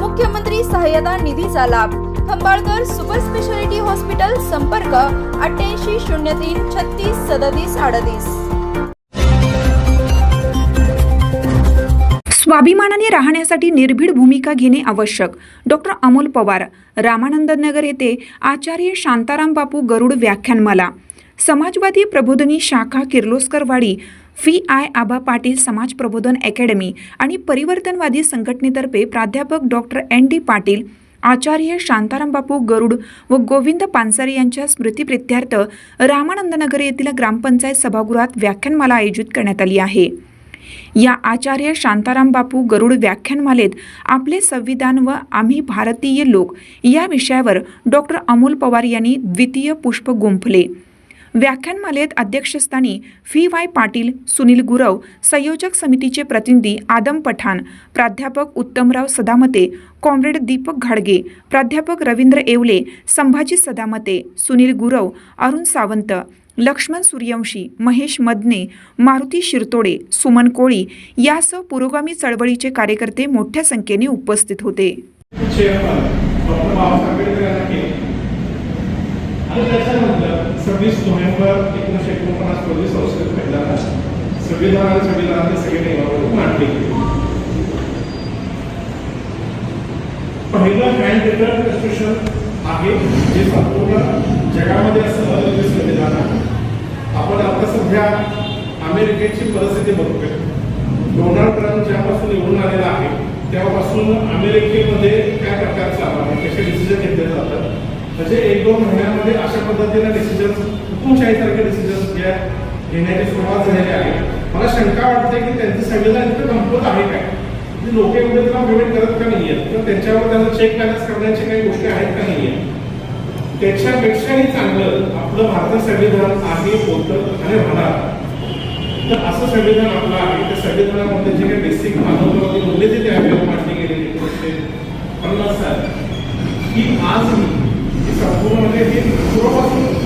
मुख्यमंत्री सहाय्यता निधीचा लाभ. खंबाळकर सुपर स्पेशालिटी हॉस्पिटल संपर्क अठ्ठ्याऐंशी शून्य तीन छत्तीस सदतीस अडतीस. स्वाभिमानाने राहण्यासाठी निर्भीड भूमिका घेणे आवश्यक. डॉक्टर अमोल पवार रामानंद नगर येथे आचार्य शांताराम बापू गरुड व्याख्यानमाला. समाजवादी प्रबोधनी शाखा Kirloskarwadi P I Aba Patil Samaj Prabodhan academy आणि परिवर्तनवादी संघटनेतर्फे प्राध्यापक doctor N D Patil Acharya Shantaram Bapu Garud व गोविंद पानसरे यांच्या स्मृतिप्रित्यर्थ रामानंदनगर येथील ग्रामपंचायत सभागृहात व्याख्यानमाला आयोजित करण्यात आली आहे. या आचार्य शांताराम बापू गरुड व्याख्यानमालेत आपले संविधान व आम्ही भारतीय लोक या विषयावर डॉक्टर अमोल पवार यांनी द्वितीय पुष्प गुंफले. व्याख्यानमालेत अध्यक्षस्थानी फी वाय. पाटील सुनील गुरव संयोजक समितीचे प्रतिनिधी आदम पठाण प्राध्यापक उत्तमराव सदामते कॉम्रेड दीपक घाडगे प्राध्यापक रवींद्र येवले संभाजी सदामते सुनील गुरव अरुण सावंत लक्ष्मण सूर्यवंशी महेश मदने मारुती शिरतोडे सुमन कोळी यासह पुरोगामी चळवळीचे कार्यकर्ते मोठ्या संख्येने उपस्थित होते. सव्वीस नोव्हेंबर एकोणीसशे एकोणपन्नास रोजी संस्कृत पहिल्यांदा संविधान आणि संविधानाचे सगळे नियमावरून मांडले पहिलं हँड रिटर्न कन्स्टिट्यूशन आहे जे संपूर्ण जगामध्ये असं संविधान आहे. आपण आता सध्या अमेरिकेची परिस्थिती बघतोय. डोनाल्ड ट्रम्प ज्यापासून निवडून आलेला आहे तेव्हापासून अमेरिकेमध्ये काय प्रकार चालू आहे कसे डिसिजन घेतले जातात म्हणजे एक दोन महिन्यामध्ये अशा पद्धतीने डिसिजन हुकुमशाहीसारखे डिसिजन घ्या घेण्याची सुरुवात झालेली आहे. मला शंका वाटते की त्यांचं संविधान इतकं कमकुवत आहे काय? म्हणजे लोक एवढे त्याला पेमेंट करत का नाही आहेत किंवा त्यांच्यावर त्यांना चेक बॅलन्स करण्याची काही गोष्टी आहेत का नाही आहेत त्याच्यापेक्षाही चांगलं आपलं भारतीय संविधान आहे होतं आणि होणार तर असं संविधान आपलं आहे. त्या संविधानामध्ये जे काही बेसिक मानवतावादी मूल्य जे त्यावेळेला मांडली गेलेली एकोणीसशे पन्नास की ही आजही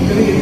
జరిగింది.